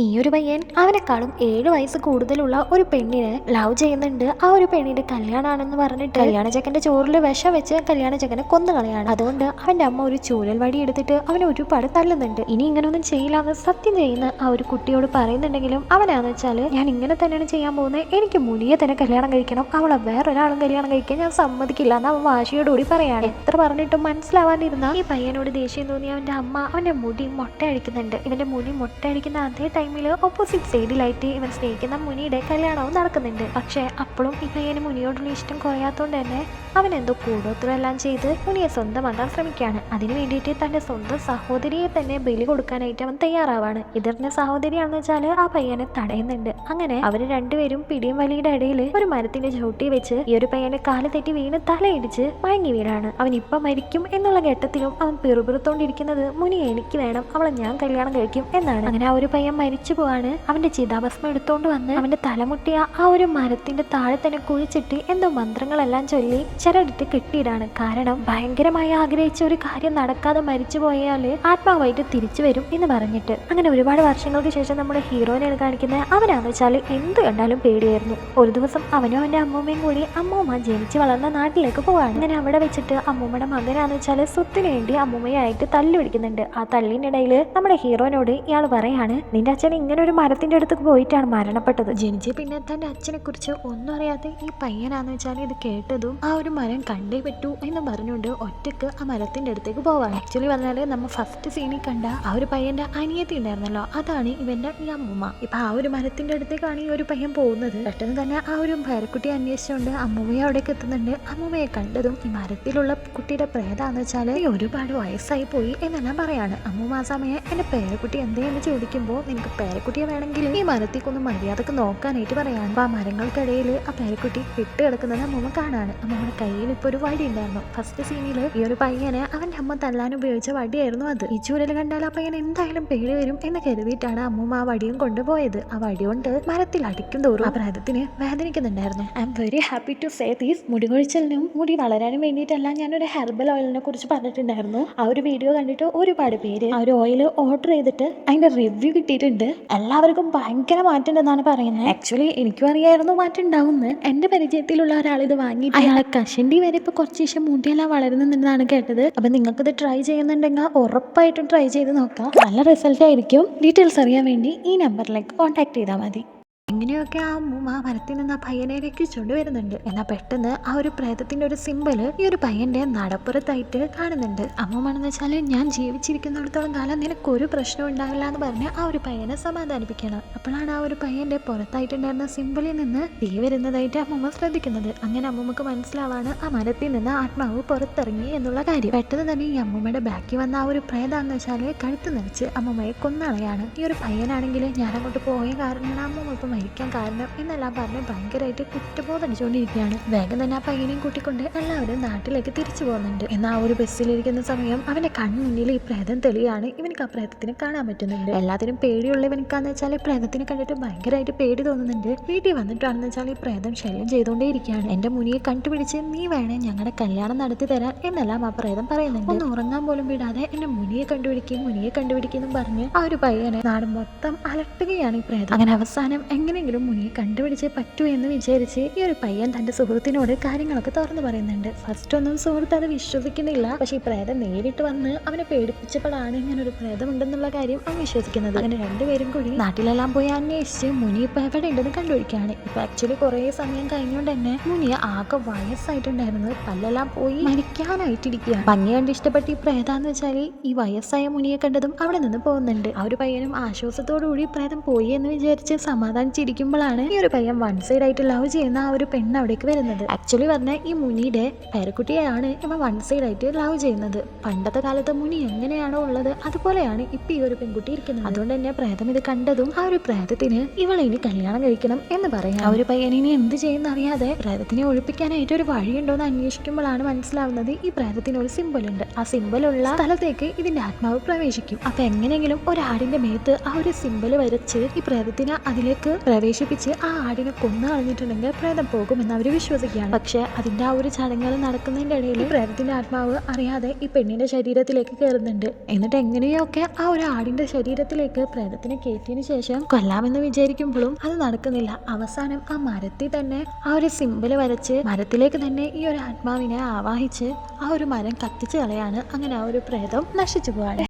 ഈ ഒരു പയ്യൻ അവനെക്കാളും ഏഴ് വയസ്സ് കൂടുതലുള്ള ഒരു പെണ്ണിനെ ലവ് ചെയ്യുന്നുണ്ട്. ആ ഒരു പെണ്ണിന്റെ കല്യാണമാണെന്ന് പറഞ്ഞിട്ട് കല്യാണ ചെക്കന്റെ ചോറിൽ വിഷം വെച്ച് കല്യാണ ചെക്കനെ കൊന്നു കളയാണ് അതുകൊണ്ട് അവന്റെ അമ്മ ഒരു ചൂരൽ വടി എടുത്തിട്ട് അവനെ ഒരുപാട് തല്ലുന്നുണ്ട്. ഇനി ഇങ്ങനൊന്നും ചെയ്യില്ലാന്ന് സത്യം ചെയ്യുന്ന ആ ഒരു കുട്ടിയോട് പറയുന്നുണ്ടെങ്കിലും അവനാന്ന് വെച്ചാൽ ഞാൻ ഇങ്ങനെ തന്നെയാണ് ചെയ്യാൻ പോകുന്നത് എനിക്ക് മുനിയെ തന്നെ കല്യാണം കഴിക്കണം. അവളെ വേറൊരാളും കല്യാണം കഴിക്കാൻ ഞാൻ സമ്മതിക്കില്ല എന്ന് അവൻ വാശിയോടുകൂടി പറയാണ്. എത്ര പറഞ്ഞിട്ടും മനസ്സിലാവാണ്ടിരുന്ന ഈ പയ്യനോട് ദേഷ്യം തോന്നി അവന്റെ അമ്മ അവന്റെ മുടി മുട്ട അഴിക്കുന്നുണ്ട് ഇവന്റെ മുടി മുട്ട അഴിക്കുന്ന അതേ ടൈമിൽ ഓപ്പോസിറ്റ് സൈഡിലായിട്ട് ഇവൻ സ്നേഹിക്കുന്ന മുനിയുടെ കല്യാണവും നടക്കുന്നുണ്ട്. പക്ഷേ അപ്പോഴും ഈ പയ്യന് മുനിയോടുള്ള ഇഷ്ടം കുറയാത്തോണ്ട് തന്നെ അവൻ എന്തോ കൂടോത്രമെല്ലാം ചെയ്ത് മുനിയെ സ്വന്തമാക്കാൻ ശ്രമിക്കുകയാണ്. അതിനു വേണ്ടിയിട്ട് തന്റെ സ്വന്തം സഹോദരിയെ തന്നെ ബലി കൊടുക്കാനായിട്ട് അവൻ തയ്യാറാവാണ്. ഇതറിഞ്ഞ സഹോദരിയാണെന്ന് വെച്ചാൽ ആ പയ്യനെ തടയുന്നുണ്ട്. അങ്ങനെ അവർ രണ്ടുപേരും പിടിയും വലിയുടെ ഇടയിൽ ഒരു മരത്തിന്റെ ചവിട്ടി വെച്ച് ഈ ഒരു പയ്യനെ കാൽ തെറ്റി വീണ് തലയിടിച്ച് മയങ്ങി വീടാണ് അവൻ ഇപ്പൊ മരിക്കും എന്നുള്ള ഘട്ടത്തിലും അവൻ പിറുപിറുത്തോണ്ടിരിക്കുന്നത് മുനി എനിക്ക് വേണം അവളെ ഞാൻ കല്യാണം കഴിക്കും എന്നാണ്. അങ്ങനെ ആ ഒരു പയ്യൻ മരിച്ചു പോവാണ്. അവന്റെ ചിതാഭസ്മം എടുത്തോണ്ട് വന്ന് അവന്റെ തലമുട്ടിയ ആ ഒരു മരത്തിന്റെ താഴെ തന്നെ കുഴിച്ചിട്ട് എന്തോ മന്ത്രങ്ങളെല്ലാം ചൊല്ലി ചിലടുത്ത് കെട്ടിയിടാണ്. കാരണം ഭയങ്കരമായി ആഗ്രഹിച്ച ഒരു കാര്യം നടക്കാതെ മരിച്ചു പോയാൽ ആത്മാവായിട്ട് തിരിച്ചു വരും എന്ന് പറഞ്ഞിട്ട്. അങ്ങനെ ഒരുപാട് വർഷങ്ങൾക്ക് ശേഷം നമ്മുടെ ഹീറോയിനെയാണ് കാണിക്കുന്നത് അവനാന്ന് വെച്ചാൽ എന്ത് കണ്ടാലും പേടിയായിരുന്നു. ഒരു ദിവസം അവനും അവന്റെ അമ്മൂമ്മയും കൂടി അമ്മൂമ്മ ജനിച്ചു വളർന്ന നാട്ടിലേക്ക് പോവാണ്. അങ്ങനെ അവിടെ വെച്ചിട്ട് അമ്മൂമ്മയുടെ മകനാന്ന് വെച്ചാൽ സ്വത്തിന് വേണ്ടി അമ്മൂമ്മയായിട്ട് തല്ലു പിടിക്കുന്നുണ്ട്. ആ തല്ലിനിടയിൽ നമ്മുടെ ഹീറോനോട് ഇയാൾ പറയാണ് നിന്റെ അച്ഛൻ ഇങ്ങനെ ഒരു മരത്തിന്റെ അടുത്ത് പോയിട്ടാണ് മരണപ്പെട്ടത്. ജനിച്ച് പിന്നെ തന്റെ അച്ഛനെ കുറിച്ച് ഒന്നും അറിയാതെ ഈ പയ്യനാന്ന് വെച്ചാൽ ഇത് കേട്ടതും ആ ഒരു മരം കണ്ടേ പറ്റൂ എന്ന് പറഞ്ഞുകൊണ്ട് ഒറ്റയ്ക്ക് ആ മരത്തിന്റെ അടുത്തേക്ക് പോവാണ്. ആക്ച്വലി പറഞ്ഞാൽ നമ്മൾ ഫസ്റ്റ് സീനിൽ കണ്ട ആ ഒരു പയ്യന്റെ അനിയത്തി ഉണ്ടായിരുന്നല്ലോ. അതാണ് ഇവന്റെ ഈ അമ്മൂമ്മ. ഇപ്പൊ ആ ഒരു മരത്തിന്റെ അടുത്തേക്കാണ് ഈ ഒരു പയ്യൻ പോകുന്നത്. പെട്ടെന്ന് തന്നെ ആ ഒരു പേരക്കുട്ടിയെ അന്വേഷിച്ചുകൊണ്ട് അമ്മൂമ്മയെ അവിടേക്ക് എത്തുന്നുണ്ട്. അമ്മൂമ്മയെ കണ്ടതും ഈ മരത്തിലുള്ള കുട്ടിയുടെ പ്രേതാന്ന് വെച്ചാൽ ഒരുപാട് വയസ്സായി പോയി എന്നെല്ലാം പറയാണ്. അമ്മൂമ്മ ആ സമയം എന്റെ പേരക്കുട്ടി എന്തേ? എന്ന് ചോദിക്കുമ്പോൾ നിനക്ക് പേരക്കുട്ടിയെ വേണമെങ്കിൽ ഈ മരത്തേക്കൊന്ന് മര്യാദയ്ക്ക് നോക്കാനായിട്ട് പറയാണ് അപ്പൊ ആ മരങ്ങൾക്കിടയിൽ ആ പേരക്കുട്ടി വിട്ട് കിടക്കുന്നത് അമ്മ കാണാണ്. അമ്മൂമ്മയുടെ കയ്യിൽ ഇപ്പൊ ഒരു വടി ഉണ്ടായിരുന്നു. ഫസ്റ്റ് സീനിൽ ഈ ഒരു പയ്യനെ അവന്റെ അമ്മ തല്ലാൻ ഉപയോഗിച്ച വടിയായിരുന്നു അത്. ഈ ചൂരൽ കണ്ടാൽ ആ പയ്യൻ എന്തായാലും പേടി വരും എന്ന് കരുതിയിട്ടാണ് അമ്മൂമ്മ ആ വടിയും കൊണ്ടുപോയത്. ആ വടി കൊണ്ട് മരത്തിൽ അടിക്കും തോറും ആ പ്രായത്തിന് വേദനിക്കുന്നുണ്ടായിരുന്നു. I am very happy to say these മുടി കൊഴിച്ചലിനും മുടി വളരാനും വേണ്ടിയിട്ടല്ല ഞാനൊരു ഹെർബൽ ഓയിലിനെ കുറിച്ച് പറഞ്ഞിട്ടുണ്ടായിരുന്നു. ആ ഒരു വീഡിയോ കണ്ടിട്ട് ഒരുപാട് പേര് ആ ഒരു ഓയിൽ ഓർഡർ ചെയ്തിട്ട് അതിന്റെ റിവ്യൂ കിട്ടിയിട്ടുണ്ട്. എല്ലാവർക്കും ഭയങ്കര മാറ്റം ഉണ്ടെന്നാണ് പറയുന്നത്. ആക്ച്വലി എനിക്കും അറിയായിരുന്നു മാറ്റം ഉണ്ടാവുന്നത് എന്റെ പരിചയത്തിലുള്ള ഒരാൾ ഇത് വാങ്ങി അയാളെ കഷണ്ടി വരെ ഇപ്പൊ കുറച്ച് ശേഷം മുടിയെല്ലാം വളരുന്നുണ്ടെന്നാണ് കേട്ടത്. അപ്പൊ നിങ്ങൾക്ക് ഇത് ട്രൈ ചെയ്യുന്നുണ്ടെങ്കിൽ ഉറപ്പായിട്ടും ട്രൈ ചെയ്ത് നോക്കാം. നല്ല റിസൾട്ട് ആയിരിക്കും. ഡീറ്റെയിൽസ് അറിയാൻ വേണ്ടി ഈ നമ്പറിലേക്ക് കോൺടാക്ട് ചെയ്താൽ മതി. ഇങ്ങനെയൊക്കെ ആ അമ്മൂമ്മ ആ മരത്തിൽ നിന്ന് ആ പയ്യനെ രക്ഷിച്ചുകൊണ്ട് വരുന്നുണ്ട്. എന്നാൽ പെട്ടെന്ന് ആ ഒരു പ്രേതത്തിന്റെ ഒരു സിമ്പിൾ ഈ ഒരു പയ്യന്റെ നടപ്പുറത്തായിട്ട് കാണുന്നുണ്ട്. അമ്മൂമ്മണെന്ന് വെച്ചാൽ ഞാൻ ജീവിച്ചിരിക്കുന്നിടത്തോളം കാലം നിനക്കൊരു പ്രശ്നം ഉണ്ടാവില്ല എന്ന് പറഞ്ഞ് ആ ഒരു പയ്യനെ സമാധാനിപ്പിക്കണം. അപ്പോഴാണ് ആ ഒരു പയ്യന്റെ പുറത്തായിട്ടുണ്ടായിരുന്ന സിമ്പിളിൽ നിന്ന് തീ വരുന്നതായിട്ട് അമ്മൂമ്മ ശ്രദ്ധിക്കുന്നത്. അങ്ങനെ അമ്മൂമ്മക്ക് മനസ്സിലാവാണ് ആ മരത്തിൽ നിന്ന് ആത്മാവ് പുറത്തിറങ്ങി എന്നുള്ള കാര്യം. പെട്ടെന്ന് തന്നെ ഈ അമ്മൂമ്മയുടെ ബാക്കി വന്ന ആ ഒരു പ്രേതാന്ന് വെച്ചാൽ കഴുത്ത് നിറച്ച് അമ്മൂമ്മയെ കൊന്നളയാണ്. ഈ ഒരു പയ്യനാണെങ്കിൽ ഞാൻ അങ്ങോട്ട് പോയ കാരണമാണ് അമ്മൂമ്മ ഇപ്പൊ മരിക്കാൻ കാരണം എന്നെല്ലാം പറഞ്ഞ് ഭയങ്കരമായിട്ട് കുറ്റബോധം അടിച്ചുകൊണ്ടിരിക്കുകയാണ് വേഗം തന്നെ ആ പയ്യനെയും കൂട്ടിക്കൊണ്ട് എല്ലാവരും നാട്ടിലേക്ക് തിരിച്ചു പോകുന്നുണ്ട്. എന്നാൽ ആ ഒരു ബസ്സിലിരിക്കുന്ന സമയം അവന്റെ കണ്ണിൽ ഈ പ്രേതം തെളിയാണ് ഇവനക്ക് ആ പ്രേതത്തിനെ കാണാൻ പറ്റുന്നുണ്ട്. എല്ലാത്തിനും പേടിയുള്ള ഇവനക്കാന്ന് വെച്ചാൽ ഈ പ്രേതത്തിനെ കണ്ടിട്ട് ഭയങ്കരമായിട്ട് പേടി തോന്നുന്നുണ്ട്. വീട്ടിൽ വന്നിട്ടാണെന്ന് വെച്ചാൽ ഈ പ്രേതം ശല്യം ചെയ്തുകൊണ്ടേയിരിക്കുകയാണ്. എന്റെ മുനിയെ കണ്ടുപിടിച്ച് നീ വേണേ ഞങ്ങളുടെ കല്യാണം നടത്തി തരാൻ എന്നെല്ലാം ആ പ്രേതം പറയുന്നുണ്ട്. ഒന്ന് ഉറങ്ങാൻ പോലും വിടാതെ എന്റെ മുനിയെ കണ്ടുപിടിക്കുകയും മുനിയെ കണ്ടുപിടിക്കും പറഞ്ഞ് ആ ഒരു പയ്യനെ നാട് മൊത്തം അലട്ടുകയാണ് ഈ പ്രേതം. അങ്ങനെ അവസാനം എങ്ങനെയെങ്കിലും മുനിയെ കണ്ടുപിടിച്ചേ പറ്റൂ എന്ന് വിചാരിച്ച് ഈ ഒരു പയ്യൻ തന്റെ സുഹൃത്തിനോട് കാര്യങ്ങളൊക്കെ തുറന്നു പറയുന്നുണ്ട്. ഫസ്റ്റ് ഒന്നും സുഹൃത്ത് അത് വിശ്വസിക്കുന്നില്ല. പക്ഷെ ഈ പ്രേതം നേരിട്ട് വന്ന് അവനെ പേടിപ്പിച്ചപ്പോഴാണ് ഇങ്ങനെ ഒരു പ്രേതം ഉണ്ടെന്നുള്ള കാര്യം അവൻ വിശ്വസിക്കുന്നത്. അങ്ങനെ രണ്ടുപേരും കൂടി നാട്ടിലെല്ലാം പോയി അന്വേഷിച്ച് മുനി ഇപ്പൊ എവിടെ ഉണ്ടെന്ന് കണ്ടുപിടിക്കുകയാണ്. ഇപ്പൊ ആക്ച്വലി കുറെ സമയം കഴിഞ്ഞുകൊണ്ട് തന്നെ മുനി ആകെ വയസ്സായിട്ടുണ്ടായിരുന്നത് പല്ലെല്ലാം പോയി മരിക്കാനായിട്ടിരിക്കുകയാണ്. ഭംഗി കണ്ട് ഇഷ്ടപ്പെട്ട ഈ പ്രേതാന്ന് വെച്ചാൽ ഈ വയസ്സായ മുനിയെ കണ്ടതും അവിടെ നിന്ന് പോകുന്നുണ്ട്. ആ ഒരു പയ്യനും ആശ്വാസത്തോടു കൂടി പ്രേതം പോയി എന്ന് വിചാരിച്ച് സമാധാനിച്ചിരിക്കുമ്പോഴാണ് ഈ ഒരു പയ്യൻ വൺ സൈഡ് ആയിട്ട് ലവ് ചെയ്യുന്ന ആ ഒരു പെണ്ണ് അവിടേക്ക് വരുന്നത്. ആക്ച്വലി പറഞ്ഞ ഈ മുനിയുടെ പേരക്കുട്ടിയാണ് ഇവ വൺ സൈഡ് ആയിട്ട് ലവ് ചെയ്യുന്നത്. പണ്ടത്തെ കാലത്ത് മുനി എങ്ങനെയാണോ ഉള്ളത് അതുപോലെയാണ് ഇപ്പൊ ഈ ഒരു പെൺകുട്ടി ഇരിക്കുന്നത്. അതുകൊണ്ട് തന്നെ പ്രേതം ഇത് കണ്ടതും ആ ഒരു പ്രേതത്തിന് ഇവളെ ഇനി കല്യാണം കഴിക്കണം എന്ന് പറയാം. ആ ഒരു പയ്യൻ ഇനി എന്ത് ചെയ്യുന്ന അറിയാതെ പ്രേതത്തിനെ ഒഴിപ്പിക്കാനായിട്ട് ഒരു വഴിയുണ്ടോ എന്ന് അന്വേഷിക്കുമ്പോഴാണ് മനസ്സിലാവുന്നത് ഈ പ്രേതത്തിന് ഒരു സിമ്പിൾ ഉണ്ട്. ആ സിമ്പിൾ ഉള്ള സ്ഥലത്തേക്ക് ഇതിന്റെ ആത്മാവ് പ്രവേശിക്കും. അപ്പൊ എങ്ങനെയെങ്കിലും ഒരാടിന്റെ മേത്ത് ആ ഒരു സിമ്പിൾ വരച്ച് ഈ പ്രേതത്തിന് അതിലേക്ക് പ്രവേശിപ്പിച്ച് ആ ആടിനെ കൊന്നു കളഞ്ഞിട്ടുണ്ടെങ്കിൽ പ്രേതം പോകുമെന്ന് അവർ വിശ്വസിക്കുകയാണ്. പക്ഷെ അതിന്റെ ആ ഒരു ചടങ്ങുകൾ നടക്കുന്നതിന്റെ ഇടയിൽ പ്രേതത്തിന്റെ ആത്മാവ് അറിയാതെ ഈ പെണ്ണിന്റെ ശരീരത്തിലേക്ക് കയറുന്നുണ്ട്. എന്നിട്ട് എങ്ങനെയൊക്കെ ആ ഒരു ആടിന്റെ ശരീരത്തിലേക്ക് പ്രേതത്തിനെ കയറ്റിയതിനു ശേഷം കൊല്ലാമെന്ന് വിചാരിക്കുമ്പോഴും അത് നടക്കുന്നില്ല. അവസാനം ആ മരത്തിൽ തന്നെ ആ ഒരു സിമ്പിൾ വരച്ച് മരത്തിലേക്ക് തന്നെ ഈ ഒരു ആത്മാവിനെ ആവാഹിച്ച് ആ ഒരു മരം കത്തിച്ച് കളയാണ്. അങ്ങനെ ആ ഒരു പ്രേതം നശിച്ചു പോവാണ്.